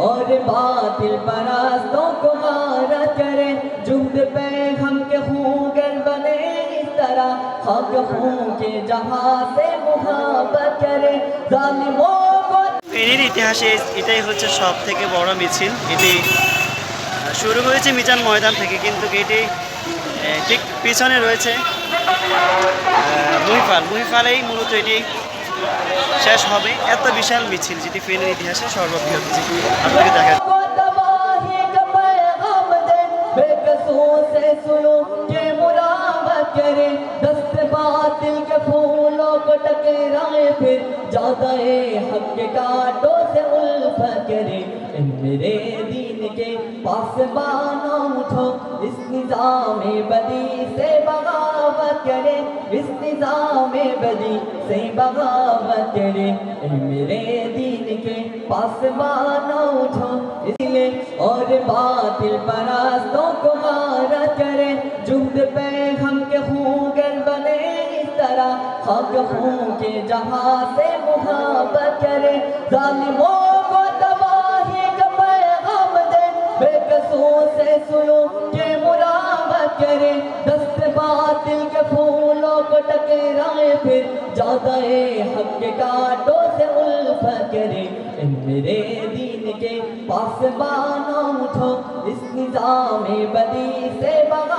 और बातिल परास्तों को मारा करे जुम्द पे हम के खूगर बने इस तरह हक खूं के जहां से मुहाबत करे जालिमों को ফেনীর ইতিহাসে এটাই হচ্ছে সব থেকে বড় মিছিল এটি আহ, শুরু হয়েছে মিজান ময়দান থেকে কিন্তু এটি আহ, ঠিক পিছনে রয়েছে আহ, মহিফাল মহিফালেই মূলত এটি শেষ হবে এত বিশাল মিছিল যেটি ফেনীর ইতিহাসে সর্ববৃহৎ। আপনাকে দেখা اٹھو اس نظام بدی سے بغاوت کرے اس نظام بدی سے بغاوت کرے اے میرے دین کے اٹھو اس اور باطل پراستوں کو کرے جہد پہ ہم کے خوگر بنے اس طرح خاک خون کے جہاں سے محبت کرے ظالموں قطروں سے سنو کہ مرابت کرے، دست باطل کے پھولوں کو ٹکرائے پھر جادہِ حق کے کاٹوں سے الفت کرے۔ میرے دین کے پاس بانا اٹھو اس نظامِ بدی سے بغا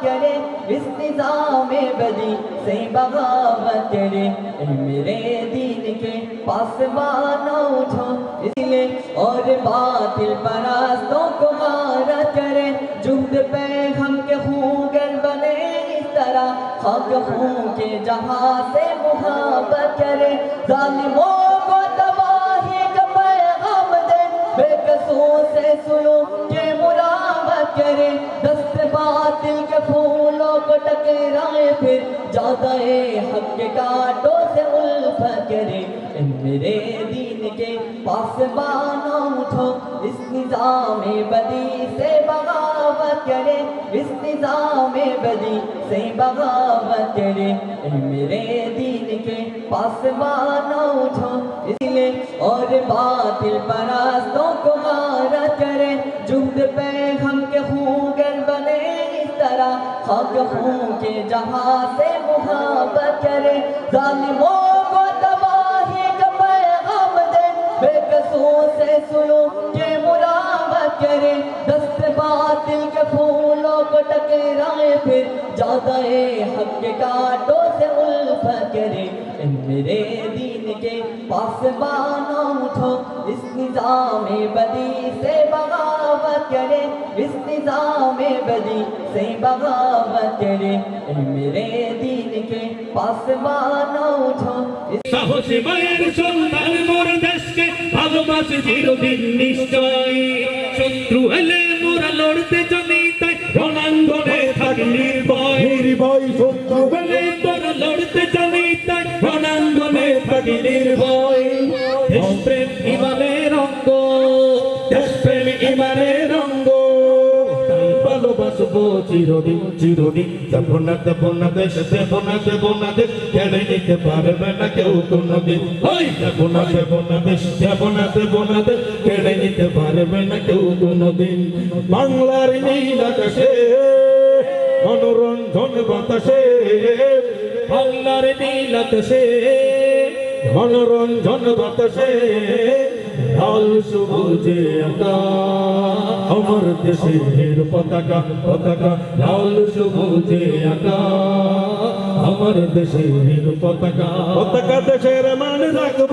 کرے، اس نظام بدی سے بغاوت کرے۔ اے میرے دین کے پاس بانا اٹھو، اس لیے اور باطل پراستوں کو غارہ کرے۔ جہد پہ ہم کے خونگر بنے اس طرح، خاک خون کے جہاں سے محابت کرے۔ ظالموں کو تباہی کا پیغام دے، بے قصوں سے سلوک کے مرابت کرے۔ ٹکرائے پھر جاتا ہے حق کے کاٹوں سے الفا کرے۔ میرے دین کے پاس بانا اٹھو، اس نظام بدی سے بغاوت کرے۔ اس نظام بدی سے بغاوت کرے۔ اے میرے دین کے پاس بانا اٹھو، اس لیے اور باطل پراستوں کو مارا کرے۔ جہد پہ خاک خون کے جہاں سے محبت کرے، ظالموں کو تباہی کا پیغام دے۔ بے قصوں سے سنو کے مرامت کرے۔ دست باطل کے پھولوں کو ٹکرائے پھر۔ جادہِ حق کے کاٹوں سے الفت کرے۔ میرے دین کے پاس بانا اٹھو۔ اس نظامِ بدی سے بانا बगावत करे इस निजाम बदी से बगावत करे इन मेरे दीन के पास बाना उठो इस সাহসী মায়ের সন্তান মোর দেশকে ভালোবাসে চিরদিন নিশ্চয় শত্রু এলে মোরা লড়তে জানি তাই রণাঙ্গনে থাকি নির্ভয় নির্ভয় শত্রু এলে তোরা লড়তে জানি তাই রণাঙ্গনে থাকি নির্ভয় চিরদিন চিরদিন দেব না দেব না দেশ, কেড়ে নিতে পারবে না কেউ কোনোদিন। ওই দেব না দেব না দেশ, কেড়ে নিতে পারবে না কেউ কোনোদিন। বাংলার নীল আকাশে, মনোরঞ্জন বাতাসে, বাংলার নীল আকাশে, মনোরঞ্জন বাতাসে লাল সবুজে আমার দেশের পতাকা পতাকা লাল সবুজে আকা আমার দেশের পতাকা। পতাকা দেশের মান রাখব।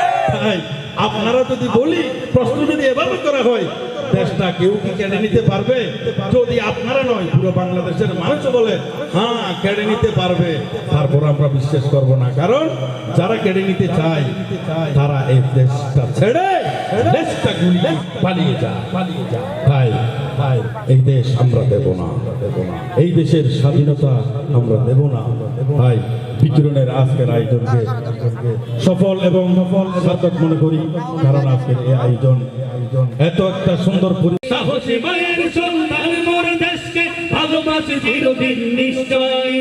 আপনারা যদি বলি, প্রশ্ন যদি এভাবে করা হয়, দেশটা কেউ কি কেড়ে নিতে পারবে? যদি আপনারা নয়, পুরো বাংলাদেশের মানুষ বলে হ্যাঁ কেড়ে নিতে পারবে। তারপর আমরা বিশ্বাস করব না। কারণ যারা কেড়ে নিতে চায়, তারা এই দেশটা ছেড়ে দেশটা গুলিয়ে পালিয়ে যায়। পালিয়ে যায় তাই তাই এই দেশ আমরা দেব না। দেব না এই দেশের স্বাধীনতা আমরা দেব না। তাই বিকিরণের আজকের আয়োজনকে সফল এবং সফল সার্থক মনে করি কারণ আজকের এই আয়োজন এত একটা সুন্দর সাহসী মায়ের সন্তান মোর দেশকে ভালোবাসি চিরদিন নিশ্চয়।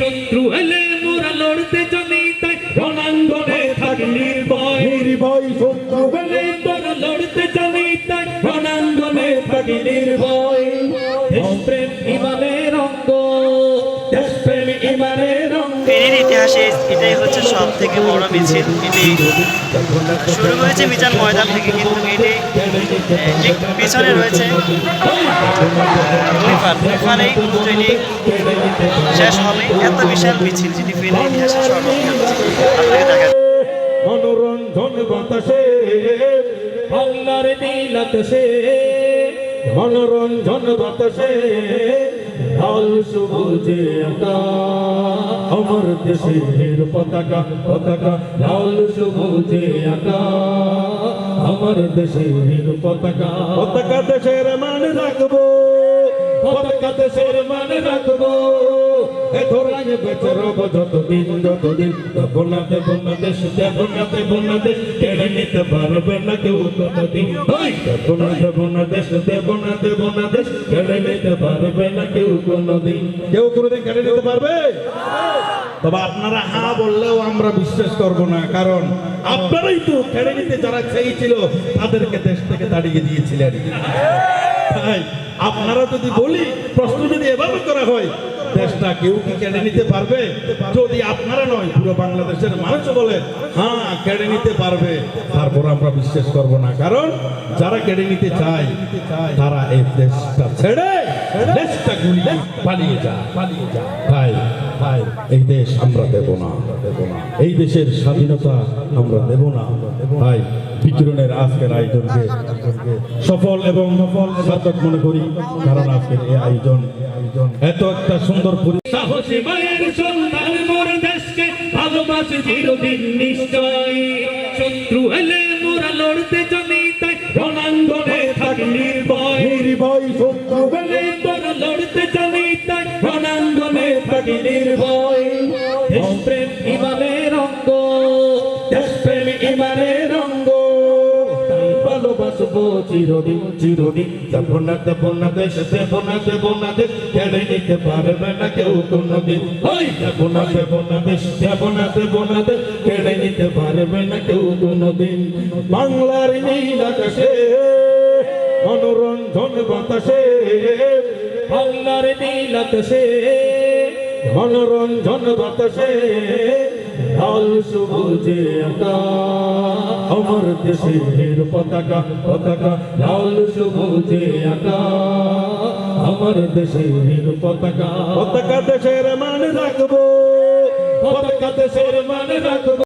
শত্রু এলে মোরা লড়তে জানি তাই রণাঙ্গনে থাকি নির্ভয়। নির্ভয় শত্রু। এলে তোরা লড়তে জানি তাই রণাঙ্গনে থাকি নির্ভয়। ইতিহাসে এটাই হচ্ছে সব থেকে বড় মিছিল। এটি শুরু হয়েছে মিজান ময়দান থেকে, কিন্তু এটি পিছনে রয়েছে। শেষ হবে। এত বিশাল মিছিল যেটি ফেনীর ইতিহাসে মিছিল। আপনাকে দেখা মনোরঞ্জন বাতাসে আল্লাহর নীলাত সে মনোরঞ্জন বাতাসে লাল সবুজে আমার দেশের পতাকা পতাকা লাল সবুজে আঁকা। আমার দেশের পতাকা। পতাকা দেশের মান রাখব। পতাকা দেশের মানে রাখব। এ দেব না কেউ দেশ দেব না কেউ পারবে? তবে আপনারা হা বললেও আমরা বিশ্বাস করব না, কারণ আপনারাই তো কেড়ে নিতে যারা চেয়েছিল, তাদেরকে দেশ থেকে তাড়িয়ে দিয়েছিলেন। তাই আপনারা যদি বলি, প্রশ্ন যদি এভাবে করা হয় দেশটা কেউ কি কেড়ে নিতে পারবে? যদি আপনারা নয়, পুরো বাংলাদেশের মানুষ বলে হ্যাঁ কেড়ে নিতে পারবে। তারপর আমরা বিশ্বাস করব না। কারণ যারা কেড়ে নিতে চায়, তারা এই দেশটা ছেড়ে দেশটা গুলিয়ে পালিয়ে যায়। পালিয়ে যায় তাই তাই এই দেশ আমরা দেব না। দেব না এই দেশের স্বাধীনতা আমরা দেব না। তাই বিকিরণের আজকের আয়োজনকে সফল এবং সফল সার্থক মনে করি। কারণ আজকের এই আয়োজন এত একটা সুন্দর সাহসী মায়ের সন্তান মোর দেশকে ভালোবাসি চিরদিন নিশ্চয়। শত্রু এলে মোরা লড়তে জানি তাই রণাঙ্গনে থাকি নির্ভয়। নির্ভয় শত্রু তোরা লড়তে জানি তাই রণাঙ্গনে থাকি নির্ভয়। দেশপ্রেম ইমানের অঙ্গ চিরদিন চিরদিন দেব না দেব না কেড়ে নিতে পারবে না কেউ কোনদিন। ওই দেব না দেব কেড়ে নিতে পারবে না কেউ কোনদিন। বাংলার নীল আকাশে, মনোরঞ্জন বাতাসে, বাংলার নীল আকাশে, মনোরঞ্জন বাতাসে লাল সবুজে আঁকা। আমার দেশের পতাকা পতাকা লাল সবুজে আঁকা। আমার দেশের পতাকা পতাকা দেশের মান রাখব। পতাকা দেশের মানে রাখব।